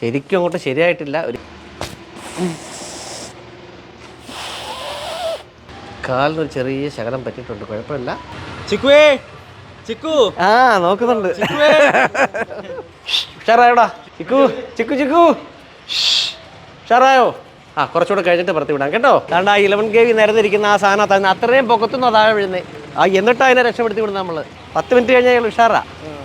ശരിക്കും അങ്ങോട്ട് ശരിയായിട്ടില്ല. ഒരു കാലിനൊരു ചെറിയ ശകലം പറ്റിയിട്ടുണ്ട്. കുഴപ്പമില്ല. ചിക്കുവേ ചിക്കു. ആ നോക്കുന്നുണ്ട്. ഉഷാറായോടാ. ചിക്കു ചിക്കു ചിക്കു. ഉഷാറായോ? ആ കുറച്ചുകൂടെ കഴിഞ്ഞിട്ട് പുറത്ത് വിടാം കേട്ടോ. കാരണം ആ ഇലവൻ ഗേവി നേരത്തെ ഇരിക്കുന്ന ആ സാധനം അത്രയും പൊക്കത്തുനിന്ന് അതാഴെ വീഴുന്നേ. ആ എന്നിട്ട് അതിനെ രക്ഷപ്പെടുത്തി വിടുന്നത് നമ്മൾ പത്ത് മിനിറ്റ് കഴിഞ്ഞാൽ ഉഷാറാ.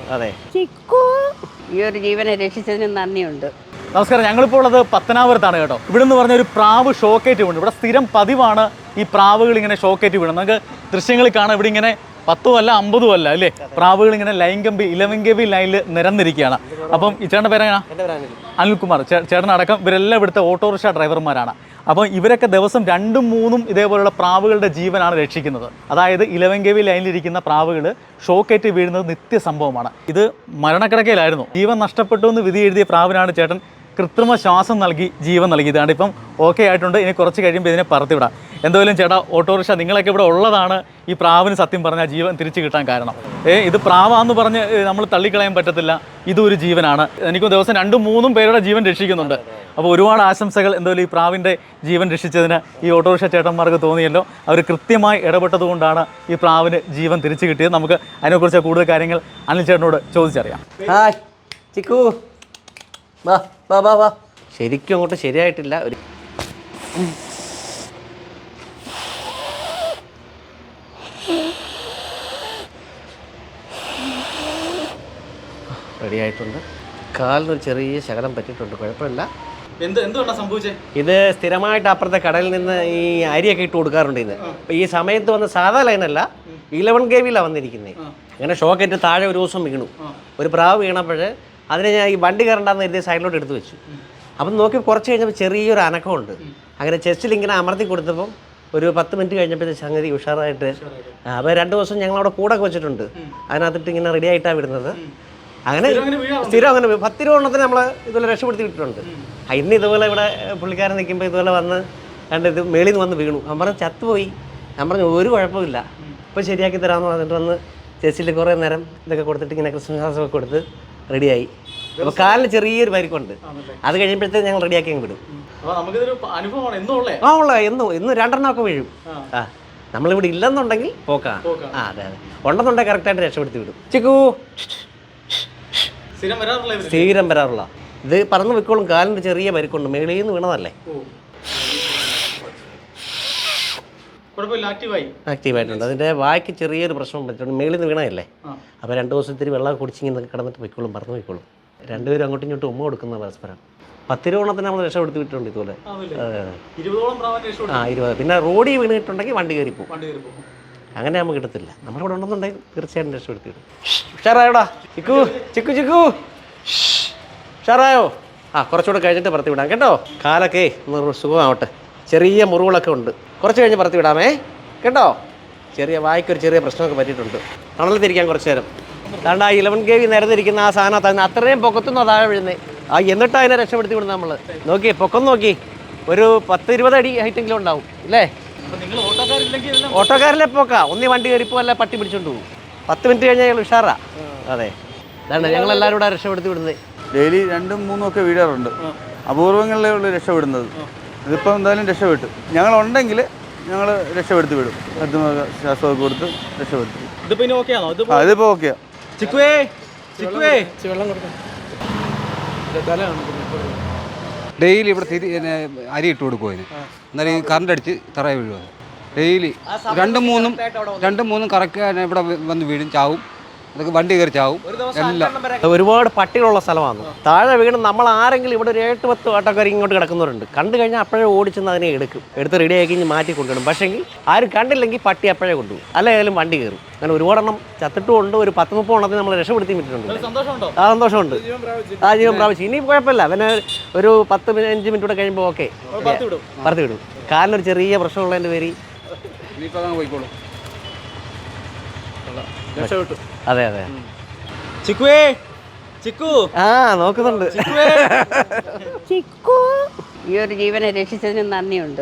അതെ. ചിക്കു. ഈ ഒരു ജീവനെ രക്ഷിച്ചതിന് നന്ദിയുണ്ട്. നമസ്കാരം. ഞങ്ങളിപ്പോൾ ഉള്ളത് പത്തനാപുരത്താണ് കേട്ടോ. ഇവിടെ നിന്ന് പറഞ്ഞ ഒരു പ്രാവ് ഷോക്കേറ്റ് വീണു. ഇവിടെ സ്ഥിരം പതിവാണ് ഈ പ്രാവുകൾ ഇങ്ങനെ ഷോക്കേറ്റ് വീണത്. നമുക്ക് ദൃശ്യങ്ങളിൽ കാണാം. ഇവിടെ ഇങ്ങനെ പത്തും അല്ല അമ്പതും അല്ല അല്ലേ? പ്രാവുകൾ ഇങ്ങനെ ലൈൻ കമ്പി ഇലവൻ കമ്പി ലൈനിൽ നിരന്നിരിക്കുകയാണ്. അപ്പം ഈ ചേട്ടന്റെ പേരെങ്ങനാ? എന്റെ പേരാണ് അനിൽകുമാർ. ചേട്ടനടക്കം ഇവരെല്ലാം ഇവിടുത്തെ ഓട്ടോറിക്ഷ ഡ്രൈവർമാരാണ്. അപ്പം ഇവരൊക്കെ ദിവസം രണ്ടും മൂന്നും ഇതേപോലുള്ള പ്രാവുകളുടെ ജീവനാണ് രക്ഷിക്കുന്നത്. അതായത് ഇലവൻ കെവി ലൈനിലിരിക്കുന്ന പ്രാവുകൾ ഷോക്കേറ്റ് വീഴുന്നത് നിത്യസംഭവമാണ്. ഇത് മരണക്കിടക്കയിലായിരുന്നു. ജീവൻ നഷ്ടപ്പെട്ടു എന്ന് വിധി എഴുതിയ പ്രാവിനാണ് ചേട്ടൻ കൃത്രിമ ശ്വാസം നൽകി ജീവൻ നൽകി ഇതാണ് ഇപ്പം ഓക്കെ ആയിട്ടുണ്ട്. ഇനി കുറച്ച് കഴിയുമ്പോൾ ഇതിനെ പറത്തിവിടാം. എന്തായാലും ചേട്ടാ ഓട്ടോറിക്ഷ നിങ്ങളൊക്കെ ഇവിടെ ഉള്ളതാണ്. ഈ പ്രാവിന് സത്യം പറഞ്ഞാൽ ജീവൻ തിരിച്ചു കിട്ടാൻ കാരണം. ഏ ഇത് പ്രാവാന്ന് പറഞ്ഞ് നമ്മൾ തള്ളിക്കളയാൻ പറ്റത്തില്ല. ഇതൊരു ജീവനാണ്. എനിക്ക് ദിവസം രണ്ടും മൂന്നും പേരുടെ ജീവൻ രക്ഷിക്കുന്നുണ്ട്. അപ്പോൾ ഒരുപാട് ആശംസകൾ എന്തായാലും ഈ പ്രാവിന്റെ ജീവൻ രക്ഷിച്ചതിന് ഈ ഓട്ടോറിക്ഷ ചേട്ടന്മാർക്ക് തോന്നിയല്ലോ. അവർ കൃത്യമായി ഇടപെട്ടതുകൊണ്ടാണ് ഈ പ്രാവിന് ജീവൻ തിരിച്ചു കിട്ടിയത്. നമുക്ക് അതിനെക്കുറിച്ച് കൂടുതൽ കാര്യങ്ങൾ അനിൽ ചേട്ടനോട് ചോദിച്ചറിയാം. ചിക്കു. വാ വാ വാ വാ. ശരിക്കും അങ്ങോട്ട് ശരിയായിട്ടില്ല. ഒരു റെഡി ആയിട്ടുണ്ട്. കാലിനൊരു ചെറിയ ശകലം പറ്റിയിട്ടുണ്ട് കുഴപ്പമില്ല. എന്ത് എന്തുകൊണ്ടാണ് സംഭവിച്ചത് ഇത് സ്ഥിരമായിട്ട് അപ്പുറത്തെ കടലിൽ നിന്ന് ഈ അരിയൊക്കെ ഇട്ട് കൊടുക്കാറുണ്ട് ഇന്ന് ഈ സമയത്ത് വന്ന സാധാ ലൈനല്ല ഇലവൻ കെ വിയിലാണ് വന്നിരിക്കുന്നത് അങ്ങനെ ഷോക്കേറ്റ് താഴെ ഒരു ദിവസം വീണു. ഒരു പ്രാവ് വീണപ്പോൾ അതിനെ ഞാൻ ഈ വണ്ടി കയറണ്ടെന്ന് കരുതി സൈഡിലോട്ട് എടുത്തു വെച്ചു. അപ്പം നോക്കി കുറച്ച് കഴിഞ്ഞപ്പോൾ ചെറിയൊരു അനക്കമുണ്ട്. അങ്ങനെ ചെസ്റ്റിൽ ഇങ്ങനെ അമർത്തി കൊടുത്തപ്പം ഒരു പത്ത് മിനിറ്റ് കഴിഞ്ഞപ്പോൾ സംഗതി ഉഷാറായിട്ട് അപ്പോൾ രണ്ട് ദിവസം ഞങ്ങൾ അവിടെ കൂടൊക്കെ വെച്ചിട്ടുണ്ട്. അതിനകത്തിട്ട് ഇങ്ങനെ റെഡി ആയിട്ടാണ് വിടുന്നത്. അങ്ങനെ സ്ഥിരം അങ്ങനെ പത്ത് രൂപ എണ്ണത്തിന് നമ്മൾ ഇതുപോലെ രക്ഷപ്പെടുത്തി വിട്ടിട്ടുണ്ട്. ഇന്ന് ഇതുപോലെ ഇവിടെ പുള്ളിക്കാരൻ നിൽക്കുമ്പോൾ ഇതുപോലെ വന്ന് കണ്ട് ഇത് മേളിൽ നിന്ന് വന്ന് വീണു. ഞാൻ പറഞ്ഞു ചത്തുപോയി. ഞാൻ പറഞ്ഞു ഒരു കുഴപ്പമില്ല ഇപ്പോൾ ശരിയാക്കി തരാമെന്ന് പറഞ്ഞിട്ട് വന്ന് ചേച്ചിയിൽ കുറേ നേരം ഇതൊക്കെ കൊടുത്തിട്ട് ഇങ്ങനെ ക്രിസ്മസ് ഒക്കെ കൊടുത്ത് റെഡിയായി. അപ്പോൾ കാലിന് ചെറിയൊരു പരിക്കുണ്ട്. അത് കഴിയുമ്പോഴത്തേക്ക് ഞങ്ങൾ റെഡിയാക്കി അങ്ങ് വിടും. ആ ഉള്ള. എന്നും രണ്ടെണ്ണം രണ്ടെണ്ണമൊക്കെ വീഴും. ആ. നമ്മളിവിടെ ഇല്ലെന്നുണ്ടെങ്കിൽ പോക്കാ. ആ അതെ അതെ. ഉണ്ടെന്നുണ്ടെങ്കിൽ കറക്റ്റായിട്ട് രക്ഷപ്പെടുത്തി വിടും. ചിക്കു. സ്ഥിരം വരാറുള്ള സ്ഥിരം വരാറുള്ള. ഇത് പറന്ന് വെക്കോളും കാലിന് ചെറിയ പരിക്കുണ്ട്. മേളിൽ നിന്ന് വീണതല്ലേ? ആക്റ്റീവായിട്ടുണ്ട്. അതിന്റെ വായ്ക്ക് ചെറിയൊരു പ്രശ്നം പറ്റുന്നുണ്ട് മേളിൽ നിന്ന് വീണതല്ലേ അപ്പോൾ രണ്ട് ദിവസം ഇത്തിരി വെള്ളം കുടിച്ചിങ്ങനെ കിടന്നിട്ട് പൊയ്ക്കോളും പറന്ന് പൊയ്ക്കോളും. രണ്ടുപേരും അങ്ങോട്ടും ഇങ്ങോട്ടും ഉമ്മ കൊടുക്കുന്ന പരസ്പരം. പത്ത് രൂപണത്തിന് നമ്മൾ രക്ഷപ്പെടുത്തി വിട്ടിട്ടുണ്ട് ഇതുപോലെ. ആ. ഇരുപത്. പിന്നെ റോഡിൽ വീണിട്ടുണ്ടെങ്കിൽ വണ്ടി കയറി പോകും. വണ്ടി കയറി പോകും. അങ്ങനെ നമുക്ക് കിട്ടത്തില്ല. നമ്മളിവിടെ ഉണ്ടെന്നുണ്ടെങ്കിൽ തീർച്ചയായിട്ടും രക്ഷപ്പെടുത്തി വിടും ഉഷാറായോടാ? ചിക്കു ചിക്കു ചിക്കു. ഉഷാറായോ? ആ കുറച്ചുകൂടെ കഴിഞ്ഞിട്ട് പറത്തി വിടാം കേട്ടോ? കാലൊക്കെ ഒന്ന് സുഖമാവട്ടെ. ചെറിയ മുറിവുകളൊക്കെ ഉണ്ട്. കുറച്ച് കഴിഞ്ഞ് പറത്തി വിടാമേ. കേട്ടോ? ചെറിയ വായിക്കൊരു ചെറിയ പ്രശ്നമൊക്കെ പറ്റിയിട്ടുണ്ട്. തണലത്തിരിക്കാൻ കുറച്ച് നേരം. അതുകൊണ്ട് ആ ഇലവൻ കെ വി നിരന്നിരിക്കുന്ന ആ സാധനം അത്രയും പൊക്കത്തുനിന്ന് താഴെ വീഴുന്നേ. ആ എന്നിട്ട് അതിനെ രക്ഷപ്പെടുത്തി വിടുന്നത് നമ്മൾ നോക്കി പൊക്കം നോക്കി. ഒരു പത്ത് ഇരുപത് അടി ഹൈറ്റെങ്കിലും ഉണ്ടാവും അല്ലേ ഓട്ടോക്കാരിലെ പോക്ക. ഒന്നി വണ്ടി കയറിപ്പോ അല്ല പട്ടി പിടിച്ചോണ്ട് പോകും. പത്ത് മിനിറ്റ് കഴിഞ്ഞാൽ ഞങ്ങൾ ഉഷാറാ. അതെ. അതാണ് ഞങ്ങൾ എല്ലാവരും കൂടെ രക്ഷപ്പെടുത്തി വിടുന്നത്. ഡെയിലി രണ്ടും മൂന്നും ഒക്കെ വീഴാറുണ്ട്. അപൂർവങ്ങളിലേ ഉള്ളൂ രക്ഷപ്പെടുന്നത്. ഇതിപ്പോൾ എന്തായാലും രക്ഷപ്പെട്ടു. ഞങ്ങളുണ്ടെങ്കിൽ ഞങ്ങൾ രക്ഷപ്പെടുത്തി വിടും. അടുത്ത ശ്വാസമൊക്കെ കൊടുത്ത് രക്ഷപ്പെടുത്തി. ഇനി ഓക്കെ ആണോ? ഇത് ആ ഇതിപ്പോൾ ഓക്കെയാ ചിക്കുവേ ചിക്കുവേ. ഡെയിലി ഇവിടെ തിരി പിന്നെ അരി ഇട്ട് കൊടുക്കും അതിന്? എന്നാലും ഈ കറണ്ട് അടിച്ച് തറയെ വീഴും അത് ഡെയിലി രണ്ടും മൂന്നും രണ്ടും മൂന്നും കറക്റ്റ് ഇവിടെ വന്ന് വീഴും ചാവും. അതൊക്കെ വണ്ടി കയറി ചാവും. എല്ലാം. ഒരുപാട് പട്ടികളുള്ള സ്ഥലമാണ്. താഴെ വീണ് നമ്മൾ ആരെങ്കിലും ഇവിടെ ഒരു എട്ട് പത്ത് ഓട്ടോക്കാർ ഇങ്ങോട്ട് കിടക്കുന്നവരുണ്ട്. കണ്ടു കഴിഞ്ഞാൽ അപ്പോഴേ ഓടിച്ചെന്ന് അതിനെ എടുക്കും. എടുത്ത് റെഡിയാക്കി മാറ്റി കൊണ്ടുവരും. പക്ഷേങ്കിൽ ആരും കണ്ടില്ലെങ്കിൽ പട്ടി അപ്പോഴേ കൊണ്ടുപോകും. അല്ല ഏതായാലും വണ്ടി കയറും. അങ്ങനെ ഒരുപാടെണ്ണം ചത്തിട്ടുമുണ്ട് ഒരു പത്ത് മുപ്പത് എണ്ണത്തിന് നമ്മൾ രക്ഷപ്പെടുത്തി വിട്ടിട്ടുണ്ട്. സന്തോഷമുണ്ടോ? ആ സന്തോഷമുണ്ട്. ആ ജീവൻ പ്രാവശ്യം ഇനി കുഴപ്പമില്ല. പിന്നെ ഒരു പത്ത് അഞ്ച് മിനിറ്റ് കൂടെ കഴിയുമ്പോൾ ഓക്കെ പറത്തി വിടും വിടും കാലിനൊരു ചെറിയ പ്രശ്നമുള്ളതിന്റെ പേര് ഇനിയിപ്പോൾ പോയിക്കോളും. രക്ഷപ്പെട്ടു. അതെ അതെ. ചിക്കുവേ ചിക്കു. ആ നോക്കുന്നുണ്ട്. ചിക്കു. ഈ ഒരു ജീവനെ രക്ഷിച്ചതിന് നന്ദിയുണ്ട്.